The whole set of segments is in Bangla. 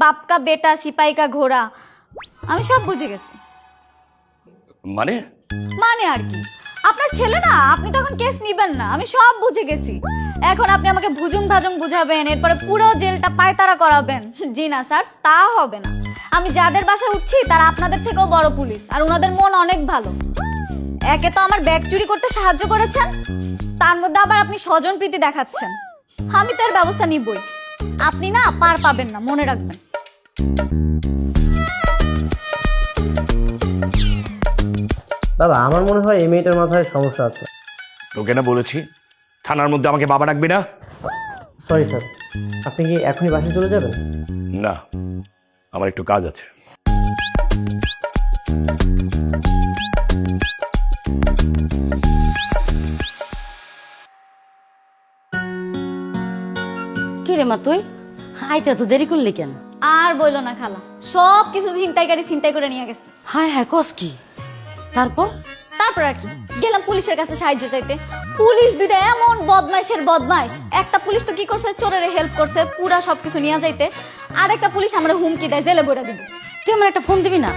বাপকা বেটা সিপাইকা ঘোড়া। আমি সব বুঝে গেছি। মানে? মানে আর কি? আপনার ছেলে না আপনি তখন কেস নিবেন না। আমি সব বুঝে গেছি। এখন আপনি আমাকে ভুজুং ভাজুং বুঝাবেন এরপরে পুরো জেলটা পায়তারা করাবেন। জি না স্যার তা হবে না। আমি যাদের বাসায় উঠছি তারা আপনাদের থেকেও বড় পুলিশ আর ওনাদের মন অনেক ভালো। একে তো আমার ব্যাগ চুরি করতে সাহায্য করেছেন তার মধ্যে আবার আপনি স্বজন প্রীতি দেখাচ্ছেন। আমি তো এর ব্যবস্থা নিবই। আপনি না পার পাবেন না মনে রাখবেন। বাবা আমার মনে হয় এই মেয়েটার মাথায় সমস্যা আছে। তোকে না বলেছি। থানার মধ্যে আমাকে বাবা ডাকবি না? সরি স্যার আপনি কি এখনই বাসে চলে যাবেন? না। আমার একটু কাজ আছে। কি রে মা তুই? আইতে তো দেরি করলি কেন? আর বইলো না খালা। সব কিছু ছিনতাইকারী ছিনতাই করে নিয়ে গেছে। হায় হায় কস কি? তারপর? তারপর আর কি। গেলাম পুলিশের কাছে সাহায্য চাইতে। পুলিশ দুইটা এমন বদমাইশের বদমাইশ। একটা পুলিশ তো কি করছে? চোরের হেল্প করছে পুরা সবকিছু নিয়ে যাইতে। আর একটা পুলিশ আমরা হুমকি দেয় জেলে বইরা দিব। তুই আমার একটা ফোন দিবি না?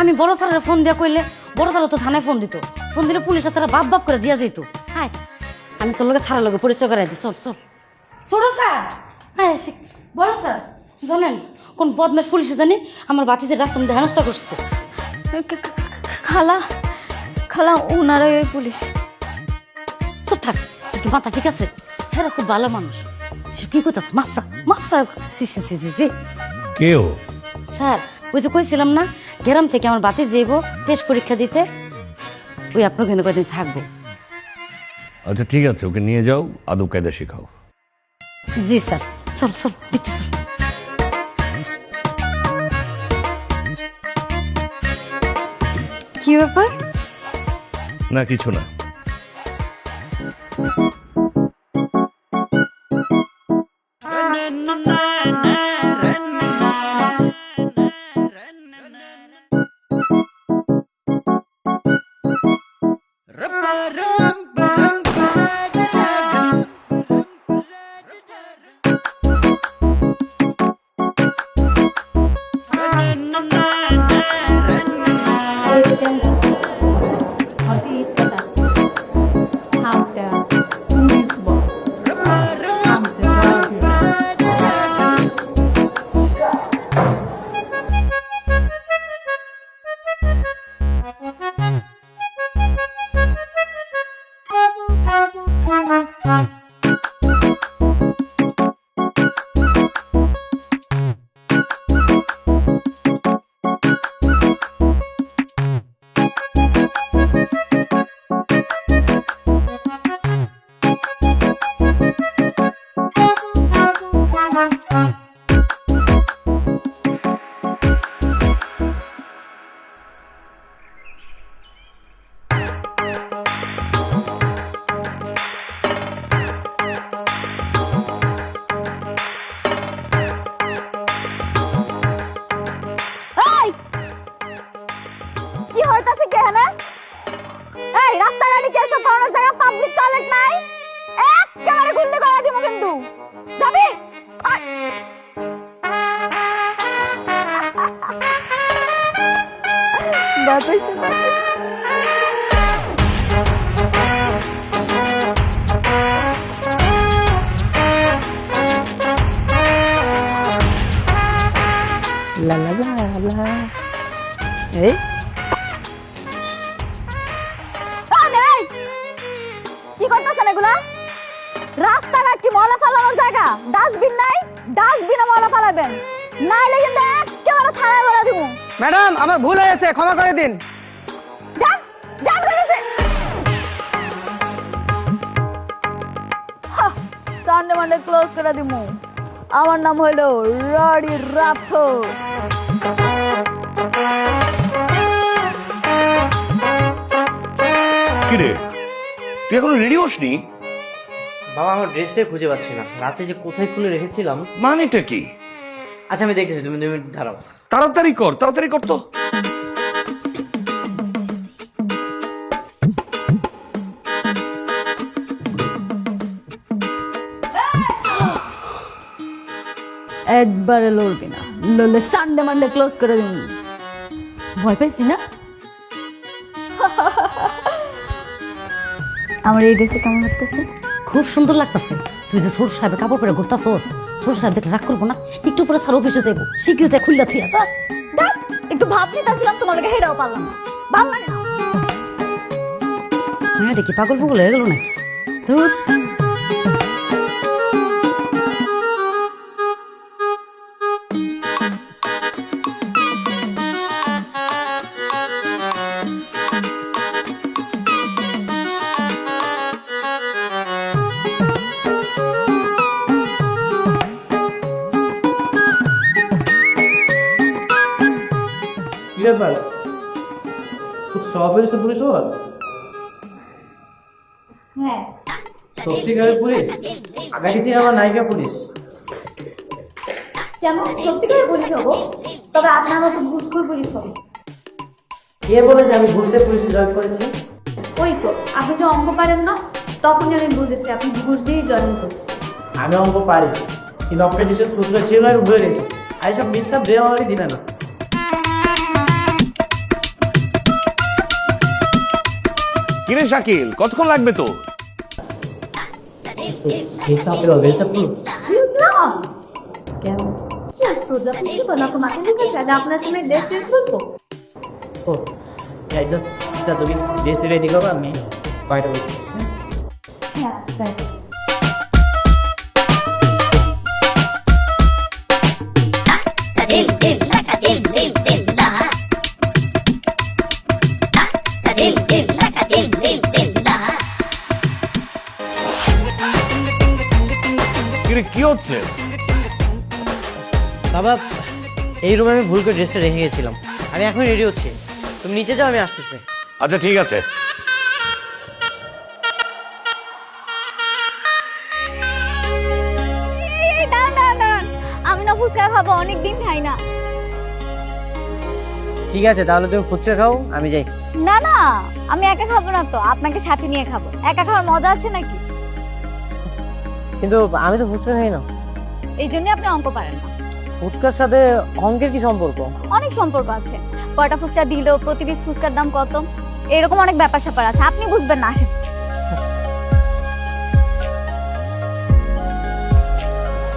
আমি বড় স্যারের ফোন দিয়া কইলে বড় স্যার তো থানায় ফোন দিত। ফোন দিলে পুলিশের তারা বাপ বাপ করে দিয়া যেত হায়। আমি তোর লগে স্যারের লগে পরিচয় করাই দিই চল চল। ছোট স্যার? হ্যাঁ বড় স্যার জানেন? কোন বদমাস পুলিশে জানি? আমার বাতিতে রাস্তা মধ্যে হেনস্থা করছে। খালা খালা ওনারাই ওই পুলিশ। চুপ থাক কি মাথা ঠিক আছে? হ্যাঁ খুব ভালো মানুষ। কি করতেছ? মাপসা মাপসা সি সি সি সি সি। কেউ স্যার ওই যে কইছিলাম না গ্রাম থেকে আমার বাতি যাইব টেস্ট পরীক্ষা দিতে। ওই আপনার কেন কদিন থাকব। আচ্ছা ঠিক আছে ওকে নিয়ে যাও আদব কায়দা শেখাও। জি স্যার। চল চল দিতে চল। কি ব্যাপার? না কিছু না। লা লা লা লা এই। এই, এই! কি করতেছেন এগুলা? রাস্তাঘাট কি ময়লা ফেলানোর জায়গা? ডাস্টবিন নাই? ডাস্টবিনে ময়লা ফেলাবেন। নাইলে কিন্তু একেবারে থানায় বলে দিব। ম্যাডাম আমার ভুল হয়েছে ক্ষমা করে দিন। যান যান করেছে সানডে মানডে ক্লোজ করে দিমু। আমার নাম হলো রডি রাথোর কিরে তুই এখনও রেডি হসনি? বাবা আমার ড্রেসটাই খুঁজে পাচ্ছি না। রাতে যে কোথায় খুলে রেখেছিলাম মানেটা কি? আচ্ছা আমি দেখতেছি তুমি দুই মিনিট দাঁড়াও। তাড়াতাড়ি কর তাড়াতাড়ি কর তো। একবারে লড়বি না। ললে সানডে মানডে ক্লোজ করে দিন ভয় পাইছি না? আমার এই ড্রেসে কেমন লাগতেছে? খুব সুন্দর লাগতেছে। তুই যে ছোট সাহেবের কাপড় পরে ঘুরতাছোস। ছোট সাহেব দেখে রাগ করব না একটু পরে স্যার অফিসে যাব শিখিয়ে যায় খুললা থুই আসা একটু ভাব নিতেছিলাম তোমার লাগে হেরাও পারলাম না। লাগে না। হ্যাঁ দেখি পাগল পাগল হয়ে গেল না ধুর। ওর হ্যাঁ। সত্যিকারের পুলিশ? আগামী সিনেমা নায়িকা পুলিশ? কেমন? সত্যি করে পুলিশ হব? তবে আপনার মতো ঘুষখোর পুলিশ হবে। কে বলেছে আমি বুঝতে পুলিশ জয়েন করেছি? ওই তো আপনি যে অঙ্ক পারেন না তখন আমি বুঝেছি আপনি ঘুষ দিয়েই জয়েন করছেন। আমি অঙ্ক পারি কিন্তু অপারেটিসের সূত্র ছিল আমি ভুলে গেছি। আর সব মিথ্যা আমারই দিবে না। চেঞ্জ শাকিল ও লাগবে তো তুমি ড্রেস রেডি করব আমি কয়টা বলছি হ্যাঁ কি হচ্ছে? বাবা এই রুমে আমি ভুল করে ড্রেসটা রেখে গেছিলাম। আমি এখন রেডি হচ্ছি। তুমি নিচে যাও আমি আসতেছি। আচ্ছা ঠিক আছে। আমি না ফুচকা খাব অনেক দিন খাই না। ঠিক আছে তাহলে তুমি ফুচকা খাও আমি যাই। না না আমি একা খাব না তো। আপনাকে সাথে নিয়ে খাব। একা খাওয়ার মজা আছে নাকি? কিন্তু আমি তো ফুচকা খাই না। এই জন্য আপনি অঙ্ক পারেন না। ফুচকার সাথে অঙ্কের কি সম্পর্ক? অনেক সম্পর্ক আছে। কয়টা ফুচকা দিল প্রতি পিস ফুচকার দাম কত? এরকম অনেক ব্যাপার স্যাপার আছে। আপনি বুঝবেন না আসেন।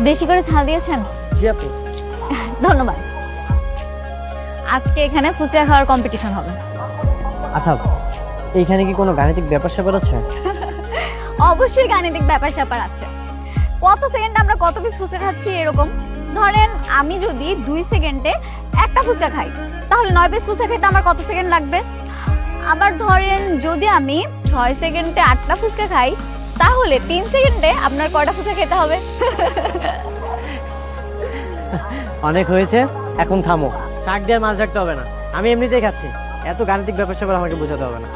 বেশি করে ছাল দিয়েছেন? জি আপু। ধন্যবাদ। আজকে এখানে ফুচকা খাওয়ার কম্পিটিশন হবে। আচ্ছা এইখানে কি কোনো গাণিতিক ব্যাপার স্যাপার আছে? অবশ্যই গাণিতিক ব্যাপার স্যাপার আছে। কত সেকেন্ডে আমরা কত পিস ফুচকা খাচ্ছি এরকম? ধরেন আমি যদি দুই সেকেন্ডে একটা ফুচকা খাই, তাহলে নয় পিস ফুচকা খেতে আমার কত সেকেন্ড লাগবে? আবার ধরেন যদি আমি ছয় সেকেন্ডে আটটা ফুচকা খাই, তাহলে তিন সেকেন্ডে আপনার কয়টা ফুচকা খেতে হবে? অনেক হয়েছে, এখন থামো। শাক দিয়ে মাছ রাখতে হবে না। আমি এমনিতেই খাচ্ছি। এত গাণিতিক ব্যাপার স্যাপার আমাকে বোঝাতে হবে না।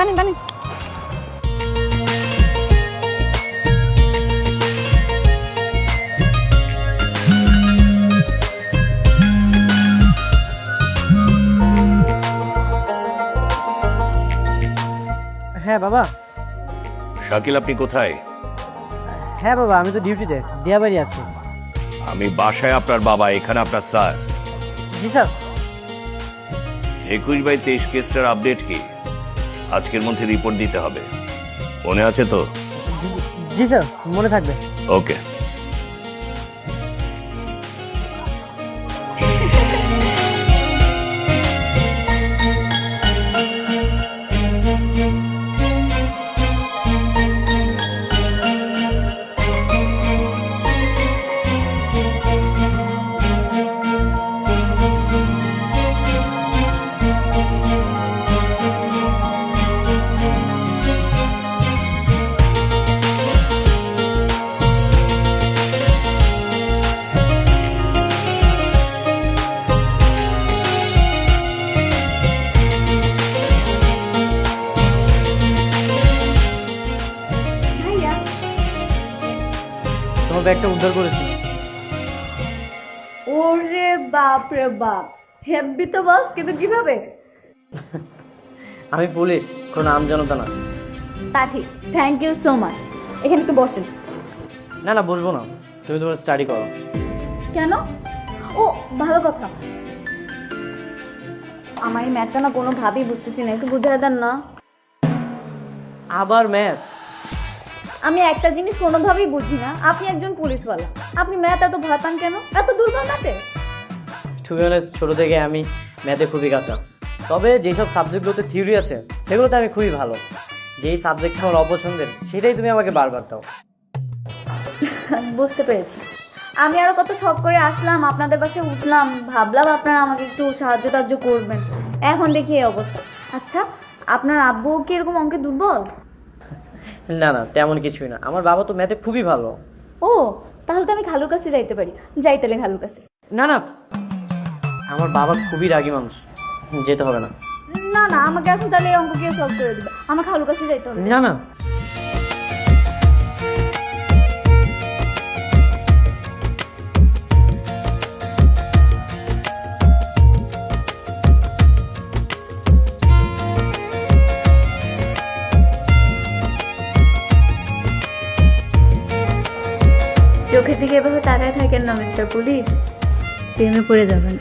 বানি বানি বানি হ্যাঁ বাবা। শাকিল আপনি কোথায়? হ্যাঁ বাবা আমি তো ডিউটিতে দিয়াবাড়ি আছি। আমি বাসায় আপনার বাবা এখানে আপনার স্যার। জি স্যার। একুশ বাই তেইশ কেসটার আপডেট কি? আজকের মধ্যে রিপোর্ট দিতে হবে। মনে আছে তো? জি- স্যার মনে থাকবে। ওকে ব্যাগটা উদ্ধার করেছি। ওরে বাপ রে বাপ। হেব্বি তো বস কিন্তু কীভাবে? আমি পুলিশ কোনো আমজনতা না। তা ঠিক থ্যাংক ইউ সো মাচ এখানে একটু বসেন। না না বলব না। তুমি তোমার স্টাডি করো। কেন? ও ভালো কথা। আমার এই ম্যাথটা না কোনোভাবেই বুঝতেছি না একটু বুঝে দেন না। আবার ম্যাথ আমি একটা জিনিস কোনোভাবেই বুঝি না। আপনি একজন পুলিশওয়ালা। আপনি ম্যাথ এত ভয় পান কেন? এত দুর্বল ম্যাথে? টু ছোটো থেকে আমি ম্যাথে খুবই কাঁচা। তবে যেসব সাবজেক্টগুলোতে থিওরি আছে সেগুলোতে আমি খুবই ভালো। যেই সাবজেক্ট আমার অপছন্দের সেটাই তুমি আমাকে বারবার দাও। বুঝতে পেরেছি। আমি আরও কত শখ করে আসলাম আপনাদের পাশে উঠলাম ভাবলাম আপনারা আমাকে একটু সাহায্য টাহায্য করবেন। এখন দেখি এই অবস্থা। আচ্ছা আপনার আব্বু কি এরকম অঙ্কে দুর্বল? না না তেমন কিছুই না। আমার বাবা তো ম্যাথে খুবই ভালো। ও তাহলে তো আমি খালুর কাছে যাইতে পারি। যাই তাহলে খালুর কাছে। না না আমার বাবা খুবই রাগী মানুষ। যেতে হবে না। না না আমাকে এখন তাহলে এই অঙ্ক কে সলভ করে দিবে। আমার খালুর কাছে যাইতে হবে। না না। থাকেন না মিস্টার পুলিশ? প্রেমে পড়ে যাবেন।